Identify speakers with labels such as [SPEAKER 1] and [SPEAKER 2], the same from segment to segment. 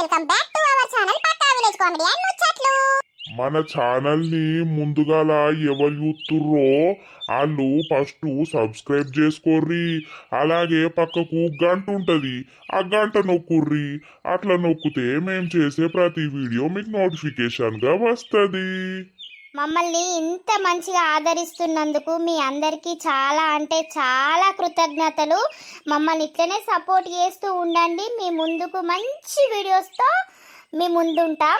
[SPEAKER 1] Welcome back to our channel Pakka village comedy and ముచ్చట్లు.
[SPEAKER 2] మన ఛానల్ని ముందుగాల ఎవరు చూస్తుర్రో వాళ్ళు ఫస్ట్ సబ్స్క్రైబ్ చేసుకోర్రి అలాగే పక్కకు గంట ఉంటుంది ఆ గంట నొక్కుర్రి. అట్లా నొక్కితే మేము చేసే ప్రతి వీడియో మీకు నోటిఫికేషన్గా వస్తుంది వస్తది.
[SPEAKER 3] మమ్మల్ని ఇంత మంచిగా ఆదరిస్తున్నందుకు మీ అందరికీ చాలా అంటే చాలా కృతజ్ఞతలు. మమ్మల్ని ఇట్లనే సపోర్ట్ చేస్తూ ఉండండి. మీ ముందుకు మంచి వీడియోస్తో మీ ముందుంటాం.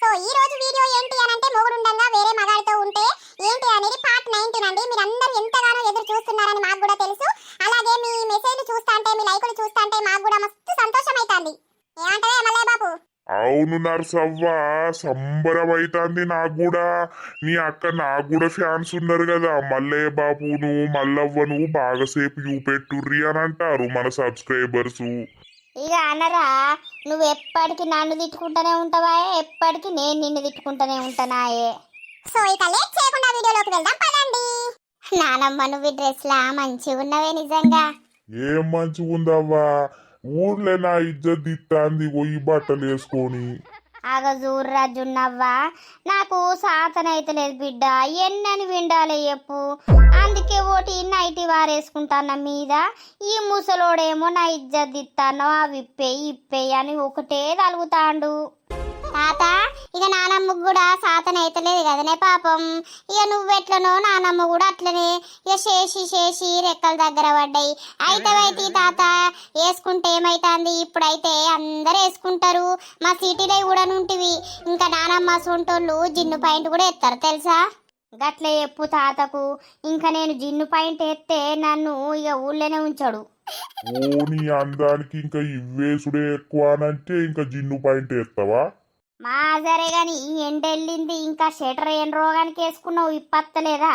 [SPEAKER 1] సో ఈ రోజు వీడియో ఏంటి అని అంటే మొగుడుండంగా వేరే మగాడితో ఉంటే ఏంటి అనేది పార్ట్ నైన్టీన్ అండి మీరందరూ ఎంతగానో ఎదురు చూస్తున్నారని మాకు కూడా తెలుసు. అలాగే మీ మెసేజ్లు చూస్తాంటే మీ లైకులు చూస్తాంటే మాకు కూడా మస్తు సంతోషం అవుతుంది ఏమంటావే మల్లయ్య బాబు?
[SPEAKER 2] అవును నర్సవ్వ సంబరం అవుతుంది నాకు కూడా నీ అక్క నాకు కూడా ఫ్యాన్స్ ఉన్నారు కదా. మల్లయ్య బాబు నువ్వు మల్లవ్వ నువ్వు బాగాసేపు చూపెట్టుర్రి అని అంటారు మన సబ్స్క్రైబర్స్.
[SPEAKER 3] ఇక అనరా నువ్వు ఎప్పటికీ నన్ను తిట్టుకుంటూనే ఉంటావా ఎప్పటికీ నేను నిన్ను తిట్టుకుంటూనే ఉంటానాయే?
[SPEAKER 1] సో ఇక లేట్ చేయకుండా వీడియోలోకి వెళ్దాం పదండి.
[SPEAKER 3] నానమ్మ నువ్వు డ్రెస్లా? మంచిగా ఉన్నవే నిజంగా.
[SPEAKER 2] ఏం మంచిగా ఉందవ్వా ఊర్లో నా ఇజ్జత్ దిత్తాంది ఈ బట్టలు వేసుకొని.
[SPEAKER 3] ఆగ జూర్రా జున్నవ్వా నాకు సాతనైతలేదు బిడ్డ ఎన్నని విండాలి చెప్పు అందుకే ఓటి నైటి వారేసుకుంటాన్న మీద ఈ ముసలోడేమో నా ఇజ్జత్ ఇత్తానో అవి ఇప్పే ఇప్పే అని ఒకటే తలుగుతాండు. తాత ఇక నానమ్మ కూడా సాతన అవుతలేదు కదనే పాపం. ఇక నువ్వెట్లనో నానమ్మ కూడా అట్లనే. ఇక చేసి చేసి రెక్కల దగ్గర పడ్డాయి. అయితే తాత వేసుకుంటే ఏమైతుంది? ఇప్పుడైతే అందరు వేసుకుంటారు. మా సిటీలో కూడా నుంటివి. ఇంకా నానమ్మ సొంటోళ్ళు జిన్ను పాయింట్ కూడా ఎత్తారు తెలుసా? గట్లే చెప్పు తాతకు. ఇంకా నేను జిన్ను పాయింట్ ఎత్తే నన్ను ఇక ఊళ్ళోనే ఉంచాడు.
[SPEAKER 2] ఓ నీ అందానికి ఇంకా ఇవ్వేసుడే ఎక్కువ అనంటే ఇంకా జిన్ను పాయింట్ వేస్తావా
[SPEAKER 3] మా సరే గాని ఎండెళ్ళింది ఇంకా షెటర్ ఏం రోగానికి వేసుకున్నావు? ఇప్పత్తలేదా?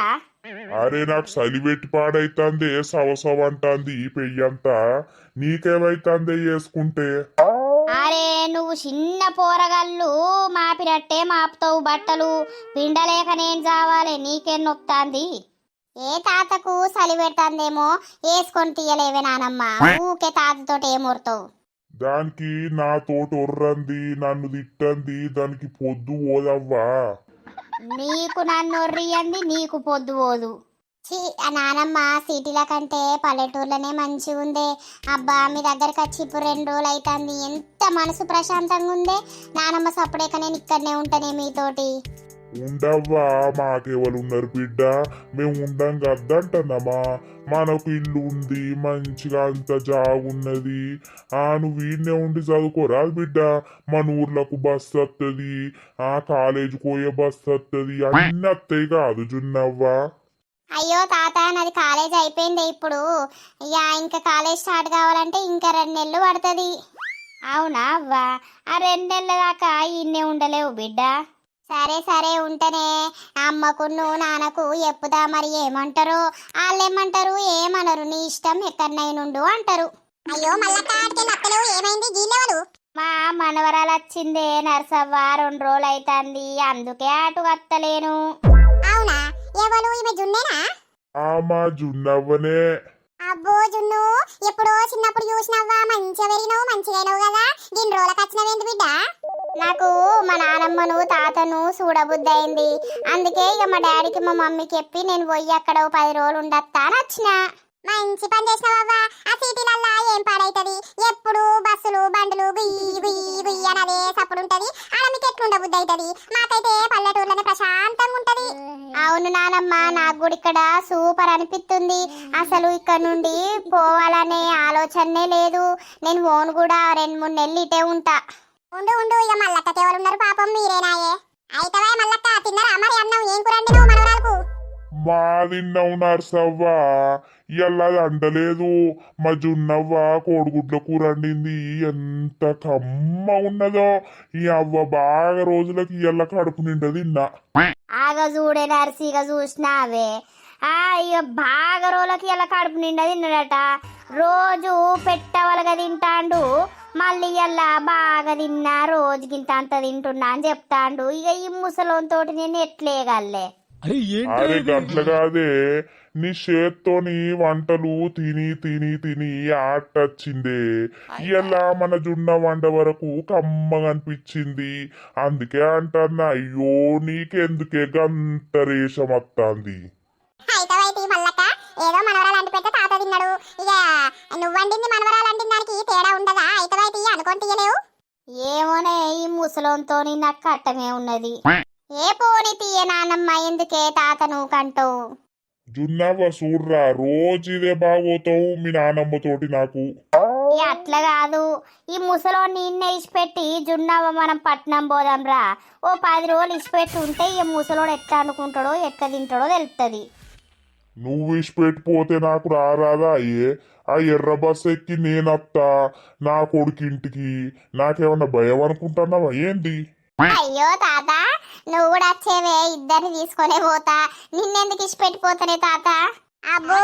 [SPEAKER 2] అరే నాకు చలి పెట్టి పాడైతుంది సవసవ అంటాంది ఈ పెయ్యంతా నీకేమైతుంది వేసుకుంటే?
[SPEAKER 3] అరే నువ్వు చిన్న పోరగాళ్ళు మాపినట్టే మాపుతావు బట్టలు. పిండలేక నేను చావాలి నీకెన్నొత్తాంది ఏ తాతకు చలి పెడతాందేమో వేసుకొని తీయలేవే నానమ్మ. ఊకే తాతతోటి ఏమూరుతావు
[SPEAKER 2] దానికి నా తోట ఒర్రంది నన్ను తిట్టంది దానికి పొద్దు ఓదవ్వా
[SPEAKER 3] నీకు నన్ను ఒర్రియంది నీకు పొద్దు పోదు. ఛీ, ఆ నానమ్మ సిటీల కంటే పల్లెటూర్లోనే మంచిగా ఉందే అబ్బా మీ దగ్గరకు వచ్చి ఇప్పుడు రెండు రోజులు అవుతుంది ఎంత మనసు ప్రశాంతంగా ఉందే నానమ్మ సప్పుడేక నేను ఇక్కడనే ఉంటానే మీతోటి.
[SPEAKER 2] ఉండవ్వా? మాకెవరు ఉన్నారు బిడ్డ? మేము ఉండం కద్దంటున్నామా మనకు ఇల్లు ఉంది మంచిగా అంత జాగున్నది ఆ నువ్వు వీడినే ఉండి చదువుకోరా బిడ్డ? మన ఊర్లకు బస్ వస్తుంది ఆ కాలేజీకి పోయే బస్ వస్తుంది అన్ని వస్తాయి కాదు జున్నవ్వా?
[SPEAKER 3] అయ్యో తాత నాది కాలేజ్ అయిపోయింది ఇప్పుడు. ఇక ఇంకా కాలేజ్ స్టార్ట్ కావాలంటే ఇంకా రెండు నెలలు పడుతుంది. అవునా అవ్వా? ఆ రెండు నెలల దాకా ఇన్నే ఉండలేవు బిడ్డ. సరే సరే ఉంటేనే అమ్మకు నువ్వు నాన్నకు చెప్పుదా మరి ఏమంటారు? వాళ్ళు ఏమంటారు ఏమనరు? నీ ఇష్టం ఎక్కడనైనుండు అంటారు.
[SPEAKER 1] అయ్యో మల్లక్క ఏమైంది? గీలేవలు
[SPEAKER 3] మా మనవరాలు వచ్చిందే నర్సవ్వ రెండు రోజులు అవుతుంది అందుకే అటు వత్తలేను.
[SPEAKER 1] అవునా? ఎవరు? ఈమె జున్నేనా?
[SPEAKER 2] ఆ మా జున్నవ్వనే.
[SPEAKER 1] అబ్బో జున్ను ఎప్పుడో చిన్నప్పుడు చూసినవ్వా మంచిగా పెరిగినావు మంచిగా అయినావు కదా. దీని రోజులకు వచ్చినవేంటి బిడ్డ?
[SPEAKER 3] నాకు మా నానమ్మను తాతను చూడబుద్ధి అయింది. అందుకే ఇక మా డాడీకి మా మమ్మీకి చెప్పి నేను పోయి అక్కడ పది రోజులు ఉండొత్తా అని వచ్చిన.
[SPEAKER 1] మంచి పని చేసినావవ్వా ఆ సిటీలల్లా ఏం పాడైతది? ఎప్పుడు బస్సులు బండ్లు గుయ్యి గుయ్యి గుయ్యి అని అదే సప్పుడు ఉంటది. ఆడ మీకు ఎట్లుండ బుద్ధి అవుతుంది మాకైతే పల్లెటూర్లోనే ప్రశాంతంగా
[SPEAKER 3] అవును నానమ్మ నాకు కూడా ఇక్కడ సూపర్ అనిపిస్తుంది. అసలు ఇక్కడ నుండి పోవాలనే ఆలోచనే లేదు. నేను ఓన్ కూడా రెండు మూడు నెలలు ఇటే ఉంటా.
[SPEAKER 1] ఉండు ఉండు ఇక మల్లక్కకి ఎవరు ఉన్నారు పాపం మీరేనాయే అయితే మల్లక్క? తిన్నారా మరి అన్నం? ఏం కూరండి నువ్వు మనవరాలకు?
[SPEAKER 2] మా తిన్నావు నర్సవ్వా. ఇలా అంటలేదు. మా జున్నవ్వ కోడిగుడ్ల కూర వండింది. ఎంత కమ్మ ఉన్నదో. ఈ అవ్వ బాగా రోజులకి ఇయ్యాల కడుపు నిండా తిన్నా.
[SPEAKER 3] ఆగ చూడే నర్సిగా చూసినావే. ఆ ఇక బాగా రోజులకి ఇలా కడుపు నిండా తిన్నాడట. రోజు పెట్టవలగా తింటాండు. మళ్ళీ ఇలా బాగా తిన్నా రోజుకింత అంత తింటున్నా అని చెప్తాండు. ఇక ఈ ముసలోంతోటి నేను ఎట్లేయగలే
[SPEAKER 2] అరే గట్ల కాదే. నీ చేత్తోని వంటలు తిని తిని తిని ఆటచ్చిందే. ఇలా మన జున్న వంట వరకు కమ్మగా అనిపించింది. అందుకే అంటన్నా అయ్యో నీకెందుకే గంత రేషం వత్తాంది
[SPEAKER 4] అయితే మల్లక్క ఏదో మనవరాలు అంటి పెడితే తాత తిన్నాడు. ఇక నువ్వండింది మనవరాలు అంటిన దానికి తేడా ఉండదా? అయితే అనుకొని తీయలేవు.
[SPEAKER 3] ఏమోనే ఈ ముసలోంతో నాకు కట్టమే ఉన్నది. ఏ పోని తీయ నానమ్మ ఎందుకే తాతను కంటావు
[SPEAKER 2] జున్నవ్వ చూడ్రా రోజు ఇదే బాగోతావు మీ నానమ్మతోటి నాకు.
[SPEAKER 3] ఇక అట్లా కాదు. ఈ ముసలోని నిన్న ఇచ్చిపెట్టి జున్నవ్వ మనం పట్నం పోదాంరా ఓ పది రోజులు ఇచ్చిపెట్టి ఉంటే ఈ ముసలోడు ఎట్లా అనుకుంటాడో ఎట్లా తింటాడో తెలుస్తుంది
[SPEAKER 2] నువ్వు ఇచ్చిపెట్టిపోతే నాకు రారాదా అయ్యే? ఆ ఎర్ర బస్ ఎక్కి నేనత్తా నా కొడుకింటికి నాకేమన్నా భయం అనుకుంటున్నావా? ఏంది?
[SPEAKER 4] అయ్యో తాత నువ్వు కూడా వచ్చేవే ఇద్దరిని తీసుకొనే పోతా. నిన్నెందుకు ఇచ్చి పెట్టిపోతానే తాత? అబ్బో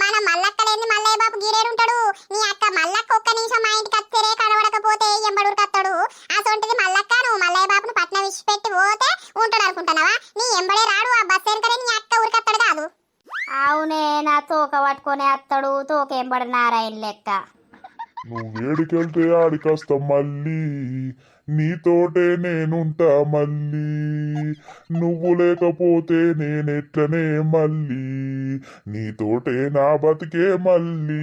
[SPEAKER 4] మన మల్లక్క లేని మల్లయ్య బాబు గీరేడుంటాడు నీ అక్క మల్లక్క ఒక్క నిమిషం మా ఇంటికి వస్తేనే కనబడకపోతే ఎంబడురు కత్తాడు. అసొంటిది మల్లక్క నువ్వు మల్లయ్య బాబును పట్నం ఇచ్చి పెట్టి పోతే ఉంటాడు అనుకుంటున్నావా? నీ ఎంబడే రాడు ఆ బస్ వెనకనే నీ అక్క ఉరికత్తాడు కాదు.
[SPEAKER 3] అవునే నా తోక పట్టుకొని వస్తాడు తోకేంబడి నారాయణ లెక్క.
[SPEAKER 2] నువ్వు వేడికెళ్తే ఆడికొస్తా మళ్ళీ. నీతోటే నేనుంటా మళ్ళీ. నువ్వు లేకపోతే నేనెట్లనే మళ్ళీ. నీతోటే నా బతికే మళ్ళీ.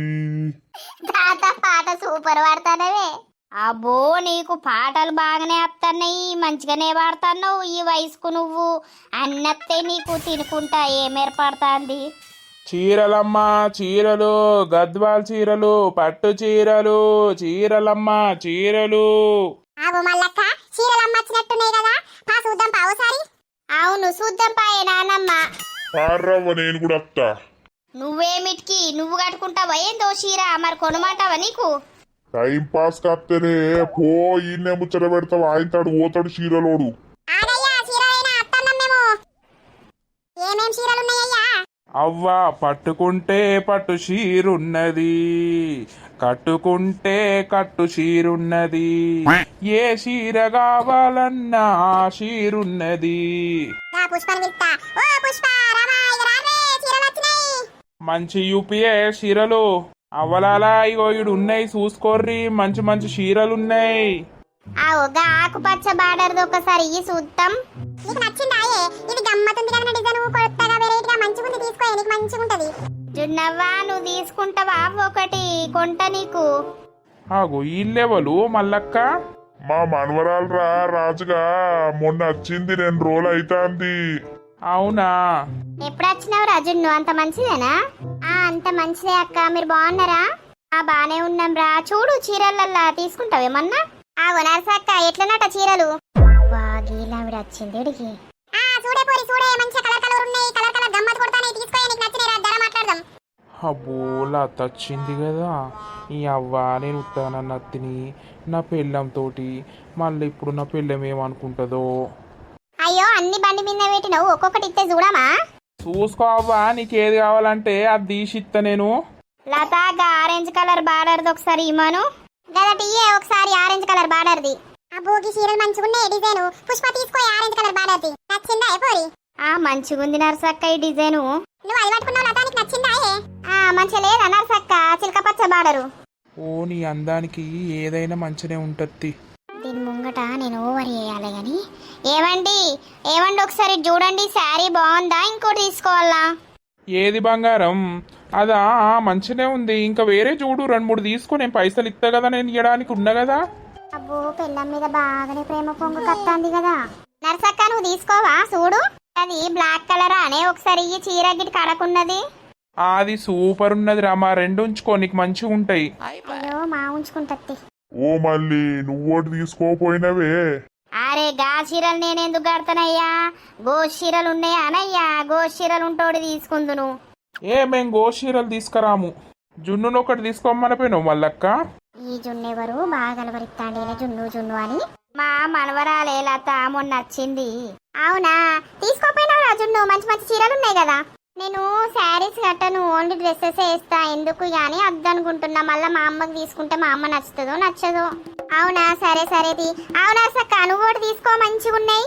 [SPEAKER 4] తాత పాట సూపర్ పాడతానవే.
[SPEAKER 3] అబ్బో నీకు పాటలు బాగానే వస్తున్నాయి మంచిగానే పాడుతున్నావు ఈ వయసుకు నువ్వు. అన్నత్తే నీకు తినుకుంటా ఏం ఏర్పడుతుంది?
[SPEAKER 5] చీరలమ్మ చీరలు గద్వాల్ చీరలు పట్టు చీరలు చీరలమ్మ చీరలు.
[SPEAKER 4] ఆగో మల్లక్క చీరలు అమ్మచ్చినట్టున్నాయి కదా. పా చూద్దాం పావుసారి
[SPEAKER 3] అవును చూద్దాం పాయే నానమ్మ.
[SPEAKER 2] పార్రవ్వ నేను కూడా వస్తా
[SPEAKER 3] నువ్వేమిటికి నువ్వు కట్టుకుంటావా? ఏందో చీర? మరి కొనమంటావా నీకు?
[SPEAKER 2] టైం పాస్ కత్తేనే పో ఈయన్నే ముచ్చట పెడతావు ఆయనతాడు పోతాడు చీరలోడు.
[SPEAKER 4] ఆగయ్యా చీరలైనా అత్తన్నాం మేము. ఏమేం చీరలు ఉన్నాయ్యా
[SPEAKER 5] అవ్వ పట్టుకుంటే పట్టు చీరున్నది కట్టుకుంటే కట్టు చీరున్నది. ఏ చీర కావాలన్నా ఆ చీరున్నది. మంచి యూపీఏ చీరలు. అవలాలా ఇగో ఇడు ఉన్నాయి చూసుకోర్రి మంచి మంచి చీరలు ఉన్నాయి
[SPEAKER 3] ఆ ఒక ఆకుపచ్చ బార్డర్ది ఒకసారి ఇయ్యి చూద్దాం.
[SPEAKER 4] నీకు నచ్చిందా ఏ ఇది గమ్మతుంది కదా డిజైన్ కొత్తగా వెరైటీగా మంచిగా ఉంది తీసుకో నీకు మంచిగా ఉంటది
[SPEAKER 3] జున్నవ్వా నువ్వు తీసుకుంటావా? ఒకటి కొంట నీకు.
[SPEAKER 5] ఆగు ఈ లెవెలు మల్లక్క?
[SPEAKER 2] మా మనవరాలు రా రాజుగా మొన్న వచ్చింది రెండు రోజులు అయితాంది
[SPEAKER 5] అవునా?
[SPEAKER 3] ఎప్పుడు వచ్చినావు రాజు నువ్వు అంత మంచిదేనా? ఆ అంత మంచిదే అక్క. మీరు బాగున్నారా? ఆ బానే ఉన్నాం రా చూడు చీరలల్లా తీసుకుంటావేమన్నా? ఆ నరసక్క ఎట్లనట చీరలు? గీలావిడ వచ్చింది ఇడికి.
[SPEAKER 4] ఆ చూడే పోరి చూడే మంచి కలర్ కలర్ ఉన్నాయి కలర్ కలర్ గమ్మత్ కొడతానే తీసుకో నీకు నచ్చినాయి రా ధర మాట్లాడదాం.
[SPEAKER 5] అబ్బో లత వచ్చింది కదా. ఈ అవ్వ నేను ఉత్తానన్న తిని నా పెళ్ళంతోటి మళ్ళీ ఇప్పుడు నా పెళ్ళం ఏమనుకుంటుందో.
[SPEAKER 4] అయ్యో అన్ని బండి మీద పెట్టినావు ఒక్కొక్కటి ఇస్తే చూడమా?
[SPEAKER 5] చూసుకో అవ్వా నీకేది కావాలంటే అది తీసిత్తా నేను.
[SPEAKER 3] లతాగా ఆరెంజ్ కలర్ బార్డర్ది ఒకసారి ఇమ్మను.
[SPEAKER 4] గదటి ఇయ్యే ఒకసారి ఆరెంజ్ కలర్ బార్డర్ది. అబ్బోకి చీరలు మంచిగా ఉన్నాయి డిజైన్. పుష్ప తీసుకో ఆరెంజ్ కలర్ బార్డర్ది. నచ్చిందా ఏ పోరి?
[SPEAKER 3] ఆ మంచిగుంది నరసక్క ఈ డిజైను.
[SPEAKER 4] నువ్వు అది పట్టుకున్నావు లతానికి నచ్చిందా ఏ? ఆ మంచిగా లేదా నర్సక్క? చిలక పచ్చ బార్డరు.
[SPEAKER 5] ఓ నీ అందానికి ఏదైనా మంచినే ఉంటుంది
[SPEAKER 3] దీని ముంగట నేను ఓవర్ చేయాలి గాని. ఏమండి ఏమండి ఒకసారి చూడండి శారీ బాగుందా? ఇంకోటి తీసుకోవాలా?
[SPEAKER 5] ఏది బంగారం? అదా మంచినే ఉంది. ఇంకా వేరే చూడు రెండు మూడు తీసుకో నేను పైసలు ఇస్తా కదా నేను ఇవ్వడానికి ఉన్నా కదా?
[SPEAKER 4] అబ్బో పెళ్ళం మీద బాగానే ప్రేమ పొంగు కత్తాంది కదా. నర్సక్క నువ్వు తీసుకోవా? చూడు.
[SPEAKER 3] అది బ్లాక్ కలర్ అనే ఒకసారి ఈ చీర గిట్ కడకున్నది.
[SPEAKER 5] అది సూపర్ ఉన్నది రా మా రెండు ఉంచుకో నీకు మంచిగా ఉంటాయి.
[SPEAKER 4] అయ్యో మా ఉంచుకుంటత్తి
[SPEAKER 2] ఓ మళ్ళీ నువ్వోటి తీసుకోపోయినవే.
[SPEAKER 3] అరే గా చీరలు నేనెందుకు కడతానయ్యా? గోష్ చీరలు ఉన్నాయా అనయ్యా. గోష్ చీరలు ఉంటోడి తీసుకుందును.
[SPEAKER 5] ఏ మేం గోషీరలు తీసుకురాము. జున్నును ఒకటి తీసుకోమనిపోయినావు మల్లక్క
[SPEAKER 4] ఈ జున్నెవరు? బాగా కలవరిస్తాండి జున్ను జున్ను అని.
[SPEAKER 3] మా మనవరాలే లత మొన్న వచ్చింది.
[SPEAKER 4] అవునా? తీసుకోపోయినావు జున్ను. మంచి మంచి చీరలు ఉన్నాయి కదా. నేను శారీస్ కట్టను ఓన్లీ డ్రెస్సెస్ వేస్తా ఎందుకు కానీ అద్దనుకుంటున్నా. మళ్ళీ మా అమ్మకి తీసుకుంటే మా అమ్మ నచ్చుతుందో నచ్చదో. అవునా? సరే సరేది అవునా సక్క? నువ్వు కూడా తీసుకో మంచిగా ఉన్నాయి.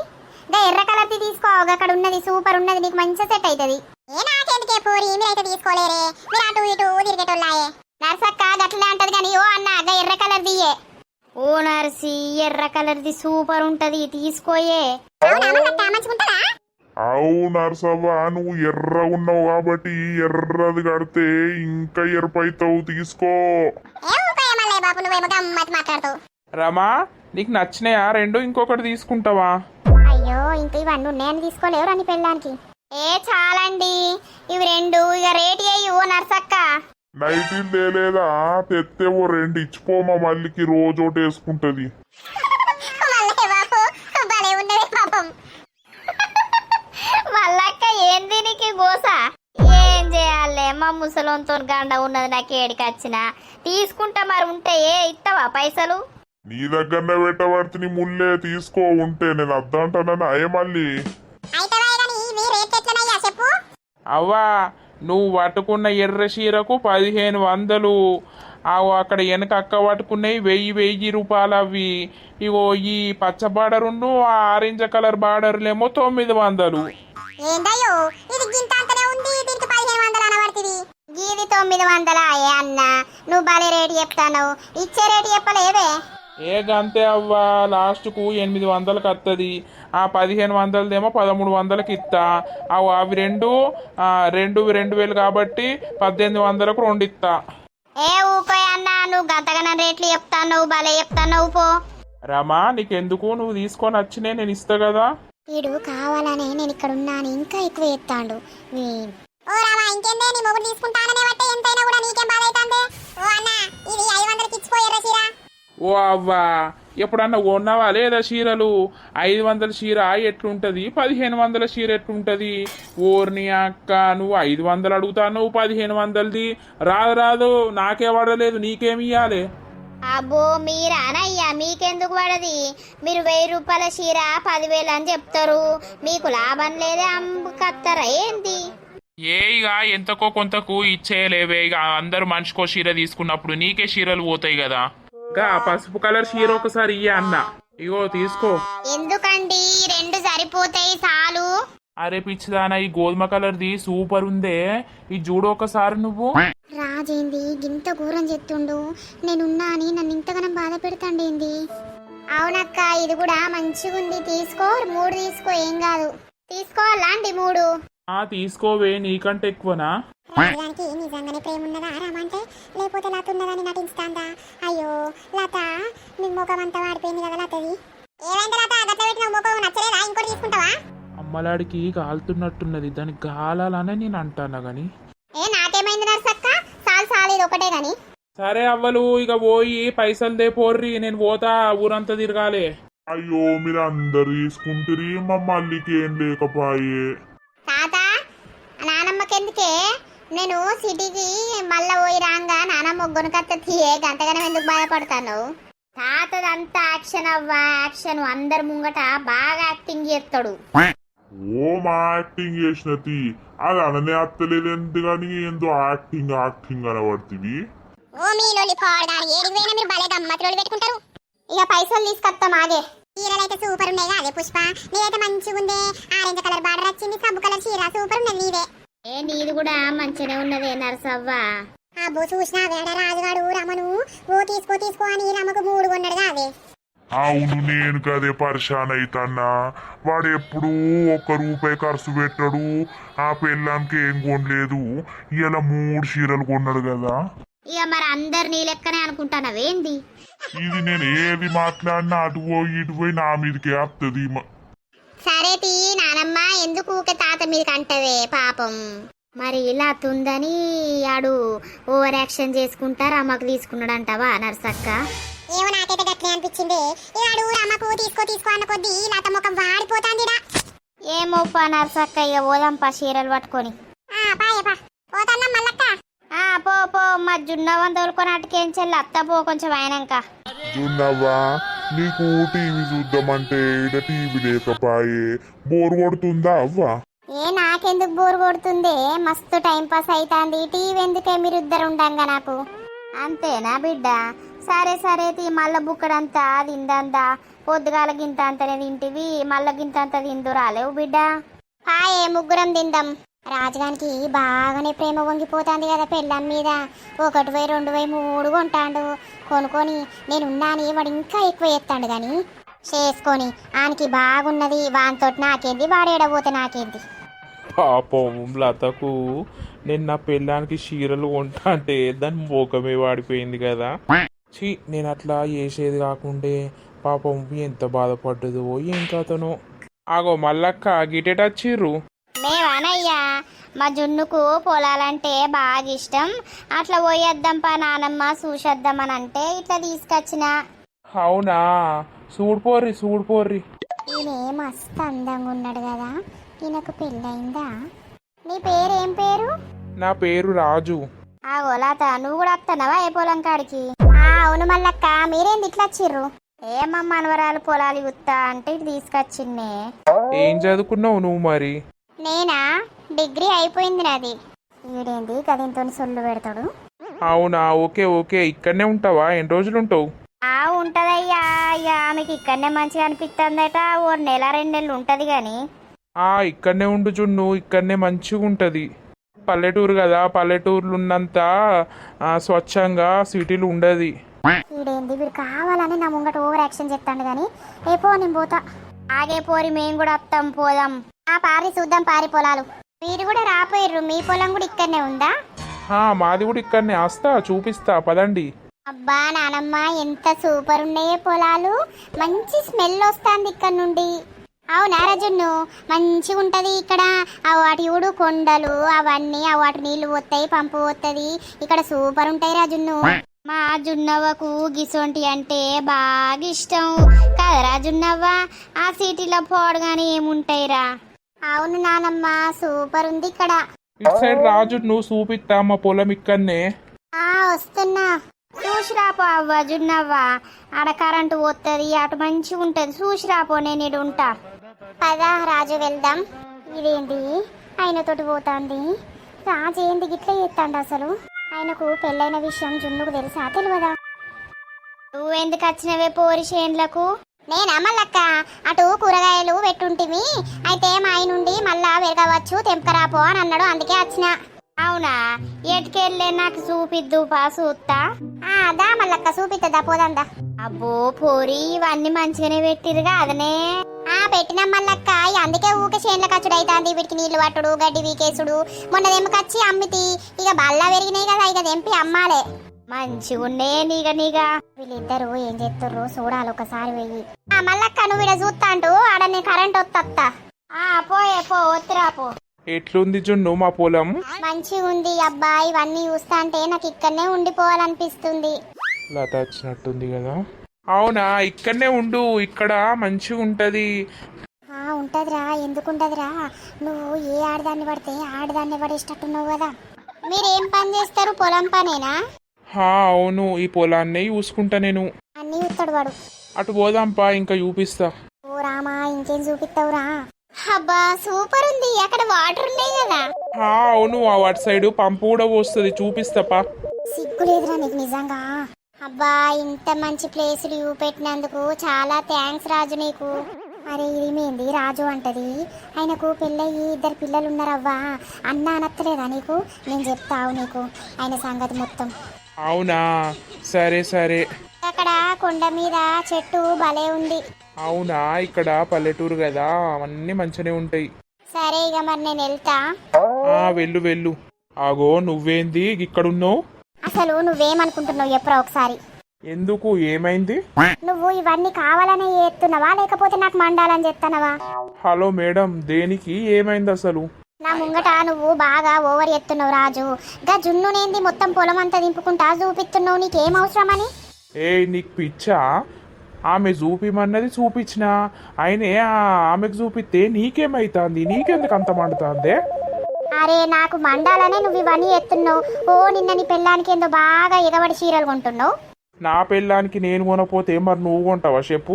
[SPEAKER 4] గా ఎర్ర కలర్ది తీసుకో. అక్కడ ఉన్నది సూపర్ ఉన్నది నీకు మంచిగా సెట్ అవుతుంది ఏ నాకెందుకే పోరి? మీరైతే తీసుకోలేరే. మీరు అటు ఇటు తిరిగేటోళ్ళాయే నర్సక్క గట్లనే అంటది కానీ ఓ అన్న అగ్గ ఎర్ర కలర్ దియే
[SPEAKER 3] ఓ నర్సి ఎర్ర కలర్ది సూపర్ ఉంటది తీసుకోయే.
[SPEAKER 4] అవునా? మంచిగుంటదా?
[SPEAKER 2] అవు నర్సవ్వ నువ్వు ఎర్ర ఉన్నావు కాబట్టి ఎర్రది కడితే ఇంకా ఎర్రపైతావు తీసుకో.
[SPEAKER 5] రమా నీకు నచ్చినాయా? రెండు ఇంకొకటి తీసుకుంటావా?
[SPEAKER 4] అయ్యో ఇంకా ఇవన్నీ ఉన్నాయని తీసుకోలేవు రాని పెళ్ళానికి.
[SPEAKER 3] ఏ చాలండి ఇవి రెండు ఇక రేట్ అయ్యి ఓ నర్సక్క?
[SPEAKER 2] నైటీలు తేలేదా? తెత్తే ఓ రెండు ఇచ్చిపోమా మళ్ళీకి రోజు ఒకటి వేసుకుంటది.
[SPEAKER 3] ముసలోంతో గండ ఉన్నది నాకు ఏడికి వచ్చిన. తీసుకుంటా మరి ఉంటే ఏ ఇస్తావా పైసలు?
[SPEAKER 2] నీ దగ్గరనే పెట్టబడితే నీ ముల్లే తీసుకో ఉంటే నేను అద్దంటానని అయ్యే మళ్ళీ?
[SPEAKER 4] అయితే కానీ ఇవి రేట్ ఎట్లనయ్యా చెప్పు.
[SPEAKER 5] అవ్వా నువ్వు పట్టుకున్న ఎర్ర చీరకు పదిహేను వందలు. అవు అక్కడ వెనక అక్క పట్టుకున్నవి వెయ్యి వెయ్యి రూపాయలు అవి ఇగో ఈ పచ్చ బార్డరును ఆ ఆరెంజ్ కలర్ బార్డర్లేమో తొమ్మిది వందలు.
[SPEAKER 4] అనబడుతుంది
[SPEAKER 3] గీది తొమ్మిది వందల ఏ అన్న. నువ్వు భలే రేటు చెప్తాను ఇచ్చే రేటు చెప్పలేవే?
[SPEAKER 5] ఏ గంతే అవ్వా? లాస్ట్కు ఎనిమిది వందలకి వస్తుంది ఆ పదిహేను వందలదేమో పదమూడు వందలకి ఇస్తా అవు అవి రెండు రెండు రెండు వేలు కాబట్టి పద్దెనిమిది వందలకు రెండు ఇస్తా
[SPEAKER 3] ఏ ఊకోయ్ అన్న? నువ్వు గంతగన రేట్లు చెప్తాను నువ్వు భలే చెప్తాను పో.
[SPEAKER 5] రమా నీకెందుకు? నువ్వు తీసుకొని వచ్చినే నేను ఇస్తా కదా.
[SPEAKER 4] వీడు కావాలనే నేను ఇక్కడ ఉన్నాను ఇంకా ఎక్కువ ఎత్తాడు ఓ రామా ఇంకేందే? నీ మొగుడు తీసుకుంటాననే బట్టే ఎంతైనా కూడా నీకేం బాధ అవుతుంది ఓ అన్న ఇది ఐదు వందలకి ఇచ్చిపోయారా చీర.
[SPEAKER 5] ఓ అవ్వా ఎప్పుడన్నా కొన్నావా లేదా చీరలు? ఐదు వందల చీర ఎట్లుంటది? పదిహేను వందల చీర ఎట్లుంటది? ఓర్ని అక్క నువ్వు ఐదు వందలు అడుగుతావు నువ్వు పదిహేను వందలది. రాదు రాదు నాకే పడలేదు నీకేమి
[SPEAKER 3] అబ్బో మీరానయ్యా మీకెందుకు పడది మీరు వెయ్యి రూపాయల చీర పదివేలు అని చెప్తారు. మీకు లాభం లేదే అమ్ముకత్తారా ఏంది?
[SPEAKER 5] ఏ ఇక ఎంతకో కొంతకు ఇచ్చేయలేవే ఇక అందరు మనిషికో చీర తీసుకున్నప్పుడు నీకే చీరలు పోతాయి కదా. గా పసుపు కలర్ చీర ఒకసారి ఇయ్య అన్న. ఇగో తీసుకో.
[SPEAKER 3] ఎందుకండి? రెండు సరిపోతాయి చాలు.
[SPEAKER 5] అరే పిచ్చిదానా ఈ గోధుమ కలర్ది సూపర్ ఉందే. ఈ చూడు ఒకసారి నువ్వు.
[SPEAKER 4] రాజేంది గింత ఘోరం చెప్తుండు నేనున్నా అని నన్ను ఇంతగానం బాధ పెడతాండేంది?
[SPEAKER 3] అవునక్క ఇది కూడా మంచిగా ఉంది తీసుకో మూడు తీసుకో ఏం కాదు. తీసుకోవాలా అండి మూడు.
[SPEAKER 5] ఆ తీసుకోవే నీకంటే ఎక్కువనా?
[SPEAKER 4] రాజానికి నిజంగానే ప్రేమ ఉన్నదా రామంటే లేకపోతే లత ఉన్నదని నటించుతాందా? అయ్యో లత నీ ముఖం అంతా వాడిపోయింది కదా లతది. ఏమైంది లత? గట్ల పెట్టిన ముఖం నచ్చలేదా? ఇంకోటి తీసుకుంటావా?
[SPEAKER 5] అమ్మలాడికి కాలుతున్నట్టున్నది దానికి గాలాలనే నేను అంటాను గాని?
[SPEAKER 3] ఏ నాకేమైంది నర్సక్క? చాలు ఇది ఒకటే గాని.
[SPEAKER 5] సరే అవ్వలు ఇక పోయి పైసలు దే పోర్రి నేను పోతా ఊరంతా తిరగాలి.
[SPEAKER 2] అయ్యో మీరు అందరు తీసుకుంటారు మా మళ్ళీకి ఏం లేకపాయే
[SPEAKER 3] తాత నానమ్మకెందుకే నేను సిటీకి మళ్ళా పోయి రాంగా నానమ్మ ఒగ్గొనకత్త తీయే గంటగానే ఎందుకు బాధపడతాను తాతదంతా యాక్షన్ అవ్వా యాక్షన్. అందరి ముంగట బాగా యాక్టింగ్ చేస్తాడు.
[SPEAKER 2] ఓ మా యాక్టింగ్ చేసినది అది అననే అత్తలేదు ఎందుకని? ఏందో యాక్టింగ్ యాక్టింగ్ అనబడుతుంది.
[SPEAKER 4] ఓ మీ లొల్లి పాడదాని ఏడికి పోయినా మీరు భలే గమ్మత్ లొల్లి పెట్టుకుంటారు.
[SPEAKER 3] ఇక పైసలు తీసుకొస్తాం ఆగే.
[SPEAKER 4] చీరలు అయితే సూపర్ ఉన్నాయి అదే పుష్ప. నీదైతే మంచిగా ఉంది ఆరెంజ్ కలర్ బార్డర్ వచ్చింది. సబ్బు కలర్ చీర సూపర్ ఉన్నది నీదే
[SPEAKER 3] ఏ నీది కూడా మంచిగానే ఉన్నదే నరసవ్వ.
[SPEAKER 4] అబ్బో చూసినా వేడ రాజుగాడు రమను ఓ తీసుకో తీసుకో అని రమకు మూడు కొన్నాడు కాదే
[SPEAKER 2] అవును నేను కదే పరిశాన్ అయితన్నా. వాడు ఎప్పుడు ఒక్క రూపాయి ఖర్చు పెట్టాడు. ఆ పెళ్ళానికి ఏం కొనలేదు. ఇలా మూడు చీరలు కొన్నాడు కదా.
[SPEAKER 3] ఇక మరి అందరు నీ లెక్కనే అనుకుంటానవేంది
[SPEAKER 2] ఇది నేను ఏది మాట్లాడినా అటు పోయి ఇటు పోయి నా మీదకే వస్తుంది
[SPEAKER 3] సరే తీ ఎందుకు ఊకే తాత మీదకి అంటవే పాపం? మరి ఇలా తుందని ఆడు ఓవర్ యాక్షన్ చేసుకుంటా రమ్మకు తీసుకున్నాడు అంటావా నర్సక్క?
[SPEAKER 4] ఏమో నాకైతే గట్లే అనిపించింది. ఇవాడు రమ్మకు తీసుకో తీసుకో అన్న కొద్దీ లత ముఖం వాడిపోతాందిడా.
[SPEAKER 3] ఏమో పా నర్సక్క ఇక పోదాంపా చీరలు పట్టుకొని.
[SPEAKER 4] పోతాన్నా మల్లక్క.
[SPEAKER 3] పో పో మా జున్నవని తోలుకొని అటుకేం చెల్లి? అత్త పో కొంచెం అయినాక.
[SPEAKER 2] జున్నవ్వా నీకు టీవీ చూద్దామంటే ఈడ టీవీ లేకపాయే. బోర్ కొడుతుందా అవ్వా?
[SPEAKER 3] ఏ నాకెందుకు బోర్ కొడుతుంది? మస్తు టైం పాస్ అవుతుంది టీవీ ఎందుకే మీరు ఇద్దరు ఉండంగా నాకు? అంతేనా బిడ్డ? సరే సరే తీ మళ్ళా బుక్కడంతా తిందంతా. పొద్దుగాల గింత అంతనే తింటివి మళ్ళా గింత అంత తిందు రాలేవు బిడ్డ? హాయే ముగ్గురం తిందాం.
[SPEAKER 4] రాజుగానికి బాగానే ప్రేమ వంగిపోతుంది కదా పెళ్ళాం మీద. ఒకటి పోయి రెండు పోయి మూడు కొంటాడు. కొనుక్కొని నేనున్నాని వాడు ఇంకా ఎక్కువ ఎత్తాడు కానీ చేసుకొని ఆయనకి బాగున్నది వానితోటి నాకేంది వాడేడబోతే నాకేంది?
[SPEAKER 5] పాపం లతకు నేను నా పెళ్ళానికి చీరలు కొంటా అంటే దాని మోకమే వాడిపోయింది కదా. చీ నేను అట్లా చేసేది కాకుండే పాపం ఎంత బాధపడ్డదో ఏం కథనో. ఆగో మళ్ళక్క గిటెట్ వచ్చిర్రు
[SPEAKER 3] మేమనయ్యా మా జున్నుకు పొలాలంటే బాగా ఇష్టం అట్లా పోయేద్దాం పా నానమ్మ చూసేద్దామని అంటే ఇట్లా తీసుకొచ్చిన.
[SPEAKER 5] అవునా? సూడిపోర్రి సూడిపోర్రి
[SPEAKER 4] ఈయన మస్తు అందంగా ఉన్నాడు కదా ఈయనకు పెళ్ళయిందా? నీ పేరేం పేరు?
[SPEAKER 5] నా పేరు రాజు.
[SPEAKER 3] ఆ గోలాత నువ్వు కూడా వస్తున్నావా ఏ పొలం కాడికి?
[SPEAKER 4] ఆ అవును మల్లక్క మీరేంది ఇట్లా వచ్చిర్రు?
[SPEAKER 3] ఏమమ్మ మనవరాలు పొలాలు గుత్తా అంటే ఇటు తీసుకొచ్చిండే
[SPEAKER 5] ఏం చదువుకున్నావు నువ్వు మరి?
[SPEAKER 4] నేనా? డిగ్రీ అయిపోయింది నాది. ఈడేంది గదింతో సొల్లు పెడతాడు?
[SPEAKER 5] అవునా ఓకే ఓకే ఇక్కడనే ఉంటావా? ఎన్ని రోజులు ఉంటావు
[SPEAKER 3] ఆ ఉంటదయ్యా. అయ్యా ఆమెకి ఇక్కడనే మంచిగా అనిపిస్తుందట ఓ నెల రెండు నెలలు ఉంటది గాని.
[SPEAKER 5] ఆ ఇక్కడనే ఉండు చున్ను ఇక్కడనే మంచిగా ఉంటుంది. పల్లెటూరు కదా పల్లెటూర్లు ఉన్నంత ఆ, స్వచ్ఛంగా సిటీలు ఉండదు.
[SPEAKER 4] ఈడేంది? వీడు కావాలని నా ముంగట ఓవర్ యాక్షన్ చెప్తాడు కానీ ఏ పో నేను పోతా.
[SPEAKER 3] ఆగే పోరి మేము కూడా వస్తాం పోదాం.
[SPEAKER 4] ఆ పారి చూద్దాం పారి పొలాలు. మీరు కూడా రాపోయిర్రు మీ పొలం కూడా ఇక్కడనే ఉందా?
[SPEAKER 5] మాది కూడా ఇక్కడనే. వస్తా చూపిస్తా పదండి.
[SPEAKER 4] అబ్బా నానమ్మ ఎంత సూపర్ ఉన్నాయే పొలాలు. మంచి స్మెల్ వస్తుంది ఇక్కడ నుండి. అవునా రజున్ను మంచిగా ఉంటది ఇక్కడ. ఆ వాటి ఊడు కొండలు అవన్నీ ఆ వాటి నీళ్ళు పోతాయి పంపు పోతుంది. ఇక్కడ సూపర్ ఉంటాయి రాజున్ను.
[SPEAKER 3] మా జున్నవ్వకు గిసొంటి అంటే బాగా ఇష్టం. కదరా జున్నవ్వ ఆ సిటీలో పోడగానే ఏముంటాయిరా?
[SPEAKER 4] అవును నానమ్మ సూపర్ ఉంది ఇక్కడ.
[SPEAKER 5] ఇటు సైడ్ రాజు నువ్వు చూపిస్తా మా పొలం ఇక్కడనే.
[SPEAKER 4] ఆ వస్తున్నా.
[SPEAKER 3] చూసిరాపో అవ్వ జున్నవ్వ. ఆడ కరెంటు పోతుంది అటు మంచిగా ఉంటుంది. చూసిరాపో నేను ఇటు ఉంటా.
[SPEAKER 4] పదా రాజు వెళ్దాం. ఇదేంటి? ఆయనతోటి పోతాంది. రాజు ఏంది గిట్ల చేస్తాండు అసలు? ఆయనకు పెళ్ళైన విషయం జున్నుకు తెలుసా తెలియదా
[SPEAKER 3] నువ్వెందుకు వచ్చినవే పోరి చేన్లకు
[SPEAKER 4] నేనా మల్లక్క? అటు కూరగాయలు పెట్టుంటివి అయితే మా ఆయన నుండి మళ్ళా వెరగవచ్చు తెంపకరాపో అని అన్నాడు. అందుకే వచ్చిన.
[SPEAKER 3] అవునా? ఎటుకెళ్ళే నాకు చూపిద్దు పా చూస్తా
[SPEAKER 4] దా మల్లక్క చూపిద్దా పోదందా
[SPEAKER 3] అబ్బో పోరి ఇవన్నీ మంచిగానే పెట్టిరుగా అదనే.
[SPEAKER 4] ఆ పెట్టిన మల్లక్క. అందుకే ఊక చేనుల కచ్చుడు అవుతుంది వీటికి నీళ్ళు పట్టుడు గడ్డి వీకేసుడు. మొన్న దెంపకచ్చి అమ్మితి. ఇక బల్లా పెరిగినాయి కదా ఇక దెంపి అమ్మాలే.
[SPEAKER 3] మంచిగుండే నీగ నీగ.
[SPEAKER 4] వీళ్ళిద్దరు ఏం చేస్తుర్రు చూడాలి ఒకసారి వెయ్యి ఆ మల్లక్క నువ్వు ఇక్కడ చూస్తా అంటూ ఆడనే కరెంట్ వస్తా
[SPEAKER 3] ఆ పోయే పో పో.
[SPEAKER 5] ఎట్లుంది జున్ను మా పొలం?
[SPEAKER 4] మంచిగా ఉంది అబ్బా. ఇవన్నీ చూస్తా అంటే నాకు ఇక్కడనే ఉండిపోవాలనిపిస్తుంది.
[SPEAKER 5] లత వచ్చినట్టుంది కదా? అవునా? ఇక్కడనే ఉండు. ఇక్కడ మంచిగా ఉంటది
[SPEAKER 4] ఆ ఉంటదిరా. ఎందుకుంటదిరా? నువ్వు ఏ ఆడదాన్ని పడితే ఆడదాన్ని పడేటట్టున్నావు కదా. మీరేం పని చేస్తారు? పొలం పనేనా?
[SPEAKER 5] హా అవును ఈ పొలాన్నే చూసుకుంటా నేను.
[SPEAKER 4] అన్నీ ఉత్తడు వాడు.
[SPEAKER 5] అటు పోదాంపా ఇంకా చూపిస్తా.
[SPEAKER 4] ఓ రామా ఇంకేం చూపిస్తావురా అబ్బా సూపర్ ఉంది అక్కడ వాటర్ ఉన్నాయి కదా.
[SPEAKER 5] హా అవును ఆ వాటి సైడ్ పంపు కూడా వస్తుంది చూపిస్తాపా.
[SPEAKER 4] సిగ్గు లేదురా నీకు నిజంగా. అబ్బా ఇంత మంచి ప్లేస్ చూపెట్టినందుకు చాలా థ్యాంక్స్ రాజు నీకు. అరే ఇది మేంది రాజు అంటది. ఆయనకు పెళ్ళయి ఇద్దరు పిల్లలు ఉన్నారవ్వా అన్న అనత్తలేదా నీకు? నేను చెప్తావు నీకు. ఆయన సంగతి మొత్తం.
[SPEAKER 5] అవునా? సరే సరే.
[SPEAKER 4] అక్కడ కొండ మీద చెట్టు భలే ఉంది.
[SPEAKER 5] అవునా? ఇక్కడ పల్లెటూరు కదా అవన్నీ మంచిగానే ఉంటాయి.
[SPEAKER 4] సరే ఇక మరి నేను వెళ్తా.
[SPEAKER 5] ఆ వెళ్ళు వెళ్ళు. ఆగో నువ్వేంది ఇక్కడున్నావు?
[SPEAKER 4] అసలు నువ్వేమనుకుంటున్నావు? ఎప్పుడో ఒకసారి.
[SPEAKER 5] ఎందుకు? ఏమైంది?
[SPEAKER 4] నువ్వు ఇవన్నీ కావాలనే చేస్తున్నావా లేకపోతే నాకు మండాలని చెప్తానవా?
[SPEAKER 5] హలో మేడం దేనికి? ఏమైంది అసలు?
[SPEAKER 4] నా ముంగట నువ్వు బాగా ఓవర్ ఎత్తున్నావు రాజు. గా జున్నునేంది మొత్తం పొలం అంతా దింపుకుంటా చూపిస్తున్నావు నీకేం అవసరమని?
[SPEAKER 5] ఏ నీకు పిచ్చా? ఆమె చూపిమన్నది చూపించిన అయినే ఆ ఆమెకు చూపిస్తే నీకేమైతుంది? నీకెందుకు అంత మండుతుంది?
[SPEAKER 4] అరే నాకు మండాలనే నువ్వు ఇవన్నీ ఎత్తున్నావు. ఓ నిన్న నీ పెళ్ళానికి ఏందో బాగా ఎగబడి చీరలు కొంటున్నావు.
[SPEAKER 5] నా పెళ్ళానికి నేను కొనపోతే మరి నువ్వు కొంటావా చెప్పు.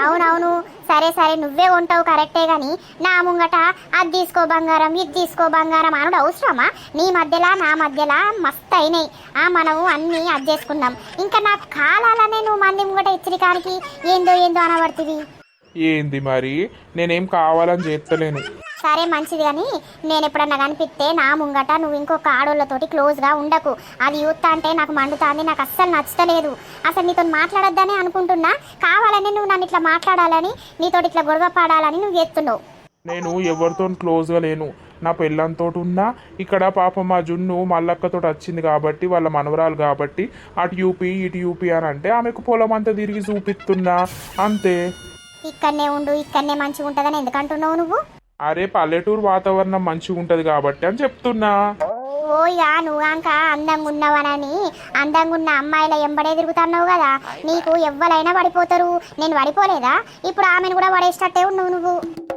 [SPEAKER 4] అవునవును. సరే సరే నువ్వే ఉంటావు కరెక్టే కానీ నా ముంగట అది తీసుకో బంగారం ఇది తీసుకో బంగారం అనుడు అవసరమా? నీ మధ్యలా నా మధ్యలా మస్తు అయినాయి ఆ మనము అన్ని అది చేసుకున్నాం. ఇంకా నాకు కాలాలనే నువ్వు మంది ముంగట హెచ్చరికానికి ఏందో ఏందో అనబడుతుంది.
[SPEAKER 5] ఏంది మరి? నేనేం కావాలని చేస్తలేను
[SPEAKER 4] సరే మంచిది కానీ నేను ఎప్పుడన్నా కనిపిస్తే నా ముంగట నువ్వు ఇంకొక ఆడోళ్ళతోటి క్లోజ్గా ఉండకు. అది యూత్ అంటే నాకు మండుతాంది నాకు అస్సలు నచ్చలేదు. అసలు నీతో మాట్లాడొద్దనే అనుకుంటున్నా. కావాలని నువ్వు నన్ను ఇట్లా మాట్లాడాలని నీతో ఇట్లా గొడవ పడాలని నువ్వు చేస్తున్నావు.
[SPEAKER 5] నేను ఎవరితో క్లోజ్గా లేను. నా పెళ్ళంతో ఉన్నా ఇక్కడ పాప మా జున్ను మల్లక్కతో వచ్చింది కాబట్టి వాళ్ళ మనవరాలు కాబట్టి అటు యూపీ ఇటు యూపీ అని అంటే ఆమెకు పొలం అంతా తిరిగి చూపిస్తున్నా. అంతే.
[SPEAKER 4] ఇక్కడనే ఉండు ఇక్కడనే మంచిగా ఉంటుందని ఎందుకంటున్నావు నువ్వు?
[SPEAKER 5] అరే పల్లెటూరు వాతావరణం మంచిగా ఉంటుంది కాబట్టి అని చెప్తున్నా.
[SPEAKER 4] ఓయ్యా నువ్వాంక అందంగా ఉన్నావనని అందంగా ఉన్న అమ్మాయిల ఎంబడే తిరుగుతున్నావు కదా నీకు ఎవ్వరైనా పడిపోతారు. నేను పడిపోలేదా? ఇప్పుడు ఆమెను కూడా పడేసేటట్టే ఉన్నావు నువ్వు.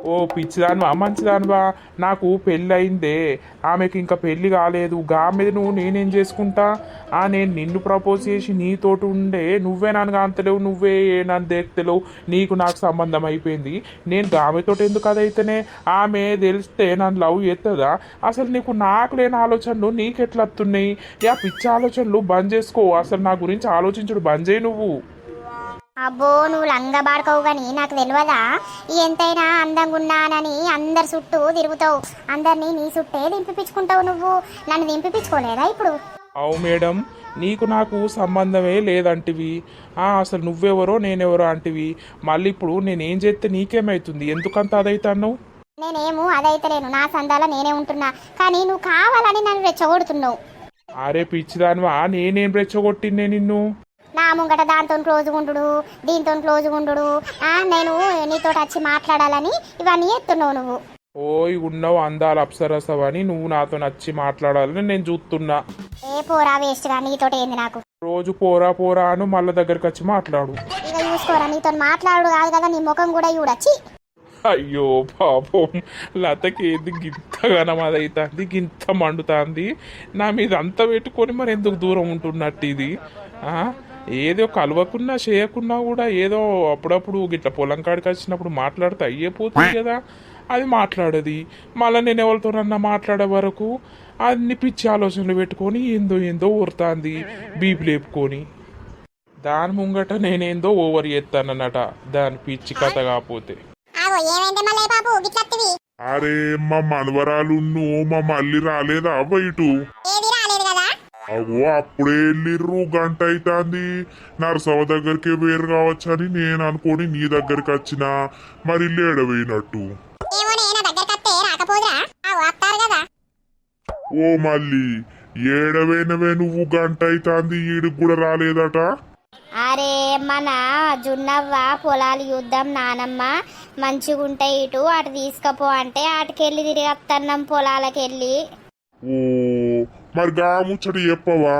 [SPEAKER 5] ఓ పిచ్చిదానివా మంచిదానివా నాకు పెళ్ళి అయిందే ఆమెకి ఇంకా పెళ్ళి కాలేదు. గా మీద నువ్వు నేనేం చేసుకుంటా? ఆ నేను నిన్ను ప్రపోజ్ చేసి నీతోటి ఉండే నువ్వే నన్ను అంతలేవు నువ్వే నన్ను దేక్తలేవు. నీకు నాకు సంబంధం అయిపోయింది. నేను ఆమెతోటి ఎందుకు అదైతేనే ఆమె తెలిస్తే నన్ను లవ్ చేస్తుందా అసలు నీకు నాకు లేని ఆలోచనలు నీకెట్లా వస్తున్నాయి ఆ పిచ్చి ఆలోచనలు బంద్ చేసుకో. అసలు నా గురించి ఆలోచించుడు బంద్ చేయి నువ్వు.
[SPEAKER 4] అబ్బో నువ్వు లంగా బాడుకోవు కానీ నాకు తెలియదా ఎంతైనా అందంగా ఉన్నానని అందరి చుట్టూ తిరుగుతావు. అందరినీ నీ చుట్టే దింపిపించుకుంటావు నువ్వు. నన్ను దింపిపించుకోలేదా ఇప్పుడు?
[SPEAKER 5] అవు మేడం నీకు నాకు సంబంధమే లేదంటివి. అసలు నువ్వెవరో నేనెవరో అంటివి. మళ్ళీ ఇప్పుడు నేనేం చేస్తే నీకేమవుతుంది ఎందుకంత అదైతాను
[SPEAKER 4] నేనేమో అదైతలేను. నా సందాల నేనే ఉంటున్నా. కానీ నువ్వు కావాలని నన్ను రెచ్చగొడుతున్నావు.
[SPEAKER 5] అరే పిచ్చిదానివా నేనేం రెచ్చగొట్టిందే నిన్ను?
[SPEAKER 4] నా ముంగట దాంతో క్లోజ్ ఉండు దీంతో క్లోజ్ ఉండు నేను నీతో వచ్చి మాట్లాడాలని ఇవన్నీ ఎత్తున్నావు నువ్వు.
[SPEAKER 5] ఓయ్ ఉన్నావు అందాలు అప్సరసవని నువ్వు నాతో నచ్చి మాట్లాడాలని నేను చూస్తున్నా.
[SPEAKER 4] ఏ పోరా వేస్ట్గా నీతోటి ఏంది నాకు?
[SPEAKER 5] రోజు పోరా పోరా అను మళ్ళీ దగ్గరికి వచ్చి మాట్లాడు.
[SPEAKER 4] ఇక చూసుకోరా నీతో మాట్లాడు కాదు కదా నీ ముఖం కూడా చూడొచ్చి
[SPEAKER 5] అయ్యో పాపం. లతకి ఏది గింతగానం అదైతుంది గింత మండుతుంది. నా మీద అంత పెట్టుకొని మరి ఎందుకు దూరం ఉంటున్నట్టు ఇది? ఆ? ఏదో కలవకున్నా చేయకున్నా కూడా ఏదో అప్పుడప్పుడు గిట్ల పొలం కాడికి వచ్చినప్పుడు మాట్లాడితే అయ్యేపోతుంది కదా. అది మాట్లాడది. మళ్ళీ నేను ఎవరితోనన్నా మాట్లాడే వరకు అన్ని పిచ్చి ఆలోచనలు పెట్టుకొని ఏందో ఏందో ఊరుతాంది బీపీ లేపుకొని. దాని ముంగట నేనేందో ఓవర్ చేస్తానన్నట. దాని పిచ్చి కథ కాకపోతే.
[SPEAKER 2] అరే మా మనవరాలున్ను మా మళ్ళీ రాలేదా? బయటు అవో అప్పుడే వెళ్ళిర్రు గంట అయితాంది. నరసవ దగ్గరికి వేరు కావచ్చని నేను అనుకొని నీ దగ్గరికి వచ్చిన. మరి
[SPEAKER 4] కదా.
[SPEAKER 2] ఓ మళ్ళీ ఏడవేనవే నువ్వు? గంట అయితాంది ఈడికి కూడా రాలేదట.
[SPEAKER 3] అరే మన జున్నవ్వ పొలాలు యుద్ధం నానమ్మ. మంచిగుంటాయి ఇటు అటు తీసుకపో అంటే అటుకెళ్ళి తిరిగి వస్తున్నాం పొలాలకెళ్ళి.
[SPEAKER 2] ఓ మరి గా ముచ్చట చెప్పవా?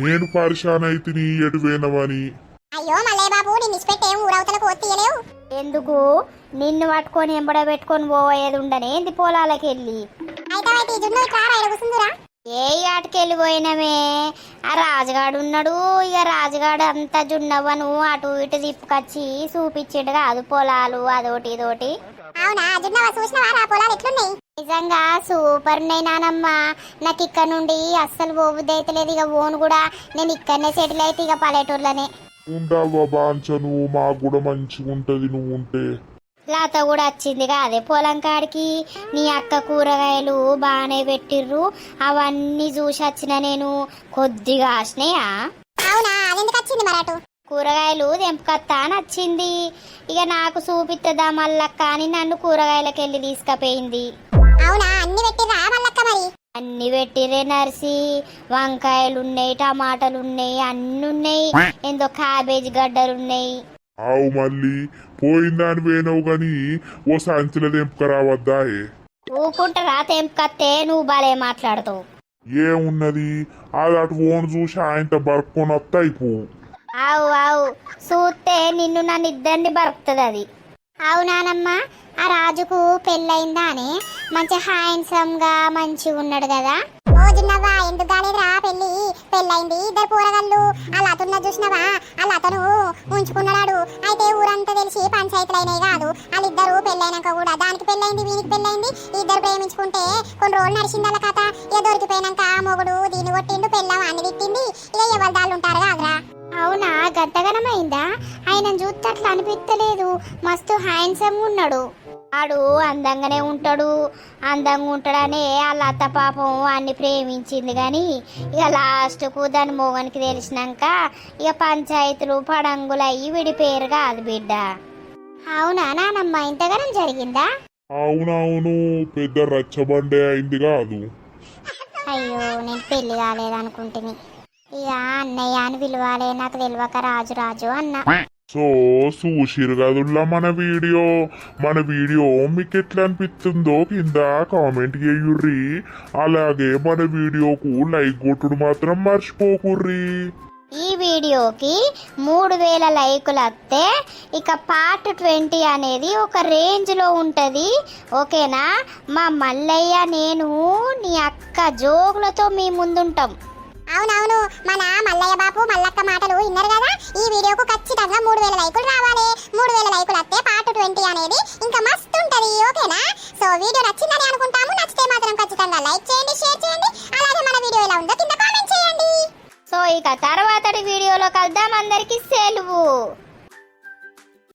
[SPEAKER 2] నేను పరిశాన్ అయితిని ఎటువేనవని
[SPEAKER 4] అయ్యో మల్లయ్య బాబు నేను ఇచ్చిపెట్టి ఊరవతలకు తీయలేవు
[SPEAKER 3] ఎందుకు? నిన్ను పట్టుకొని ఎంబడ పెట్టుకొని పోయేది ఉండనే ఏంది పొలాలకెళ్ళి?
[SPEAKER 4] అయితే అయితే ఈ జున్ను ఇట్లా రైలు కూసుందిరా.
[SPEAKER 3] ఏ ఆటకెళ్ళి పోయినమే ఆ రాజుగాడు ఉన్నాడు. ఇక రాజుగాడు అంతా జున్నవ్వను. అటు ఇటు తిప్పుకొచ్చి చూపించిండు కాదు పొలాలు అదోటి ఇదోటి.
[SPEAKER 4] అవునా? జున్నవా చూసినవా? రా పొలాలు ఎట్లున్నాయి?
[SPEAKER 3] నిజంగా సూపర్ ఉన్నాయి నానమ్మ. నాకు ఇక్కడ నుండి అస్సలు పోబుద్ది అయితే లేదు. ఇక ఓను కూడా నేను ఇక్కడనే సెటిల్ అయితే ఇక పల్లెటూర్లోనే.
[SPEAKER 2] ఉండవా బాంచ నువ్వు? మాకు కూడా మంచిగా ఉంటది నువ్వు ఉంటే.
[SPEAKER 3] లత కూడా వచ్చింది కాదే పొలం కాడికి. నీ అక్క కూరగాయలు బాగానే పెట్టిర్రు. అవన్నీ చూసి వచ్చిన నేను కొద్దిగా ఆసినాయా
[SPEAKER 4] అవునా? అదెందుకు వచ్చింది మరి అటు?
[SPEAKER 3] కూరగాయలు తెంపుకొత్తా అని వచ్చింది. ఇక నాకు చూపిస్తుందా మల్లక్క అని నన్ను కూరగాయలకు వెళ్ళి తీసుకుపోయింది.
[SPEAKER 4] అవునా? అన్ని పెట్టిరా మల్లక్క మరి?
[SPEAKER 3] అన్ని పెట్టిరే నర్సి. వంకాయలు ఉన్నాయి టమాటాలు ఉన్నాయి అన్ని ఉన్నాయి ఏందో క్యాబేజ్ గడ్డలు ఉన్నాయి
[SPEAKER 2] ఆవు మళ్ళీ పోయిందాని వేనవు గాని ఓ సంచిల తెంపుకరావద్దా
[SPEAKER 3] ఊకుంటారా తెంపుకత్తే నువ్వు భలే మాట్లాడతావు.
[SPEAKER 2] ఏమున్నది? అది అటు ఓన్ చూసి ఆయనతో బరుక్కొని వస్తే అయిపోవు
[SPEAKER 3] ఆవు ఆవు. చూస్తే నిన్ను నన్ను ఇద్దరిని బరుకుతుంది అది.
[SPEAKER 4] అవునానమ్మ ఆ రాజుకు పెళ్ళయిందా అని. మంచి హ్యాండ్సమ్గా మంచిగా ఉన్నాడు కదా. ఓ చిన్నవా ఎందుకు కాలేదురా పెళ్ళి. పెళ్ళయింది ఇద్దరు కూరగాళ్ళు. అలా అతను చూసినవా? అలా అతను ఉంచుకున్నాడు. అయితే ఊరంతా తెలిసి పంచాయతీలు అయినాయి కాదు. వాళ్ళిద్దరు పెళ్ళైనాక కూడా. దానికి పెళ్ళైంది వీనికి పెళ్ళైంది ఇద్దరు ప్రేమించుకుంటే కొన్ని రోజులు నడిచింది అలా కథ ఇక దొరికిపోయినాక మొగుడు దీన్ని కొట్టిండు పెళ్ళం అన్ని తిట్టింది. ఇక ఎవరి దాళ్ళు ఉంటారు కాదురా. అవునా? గద్దగనమైందా? ఆయన చూస్తే అట్లా అనిపించలేదు మస్తు హ్యాండ్సమ్ ఉన్నాడు.
[SPEAKER 3] ఆడు అందంగానే ఉంటాడు. అందంగా ఉంటాడనే వాళ్ళ అత్త పాపం వాడిని ప్రేమించింది కానీ ఇక లాస్ట్కు దాని మోగనికి తెలిసినాక ఇక పంచాయతీలు పడంగులు అయ్యి విడిపోయారు కాదు బిడ్డ.
[SPEAKER 4] అవునా నానమ్మ? ఇంతగానం జరిగిందా?
[SPEAKER 2] అవునవును పెద్ద రచ్చబండే అయింది కాదు.
[SPEAKER 4] అయ్యో నేను పెళ్ళి కాలేదనుకుంటుని. ఇక అన్నయ్య అని పిలవాలే. నాకు తెలియక రాజు రాజు అన్న.
[SPEAKER 2] సో చూసిరు కదుల్లా మన వీడియో. మన వీడియో మీకు ఎట్లా అనిపిస్తుందో కింద కామెంట్ చేయుర్రి. అలాగే మన వీడియోకు లైక్ కొట్టుడు మాత్రం మర్చిపోకుర్రి.
[SPEAKER 3] ఈ వీడియోకి మూడు వేల లైకులు వస్తే ఇక పార్ట్ ట్వంటీ అనేది ఒక రేంజ్లో ఉంటుంది. ఓకేనా? మా మల్లయ్య నేను నీ అక్క జోగులతో మీ ముందుంటాం.
[SPEAKER 4] అవునవును మన మల్లయ్య బాపు మల్లక్క మాటలు విన్నారు కదా? ఈ వీడియోకు ఖచ్చితంగా మూడు వేల లైకులు రావాలి. మూడు వేల లైకులు వస్తే పార్ట్ ట్వంటీ అనేది ఇంకా మస్తు ఉంటుంది ఓకేనా? సో వీడియో నచ్చిందని అనుకుంటాము.
[SPEAKER 1] నచ్చితే మాత్రం ఖచ్చితంగా లైక్ చేయండి షేర్ చేయండి. అలాగే మన వీడియో ఎలా ఉందో కింద కామెంట్ చేయండి.
[SPEAKER 3] సో ఇక తర్వాత వీడియోలో కలుద్దాం. అందరికీ సెలవు.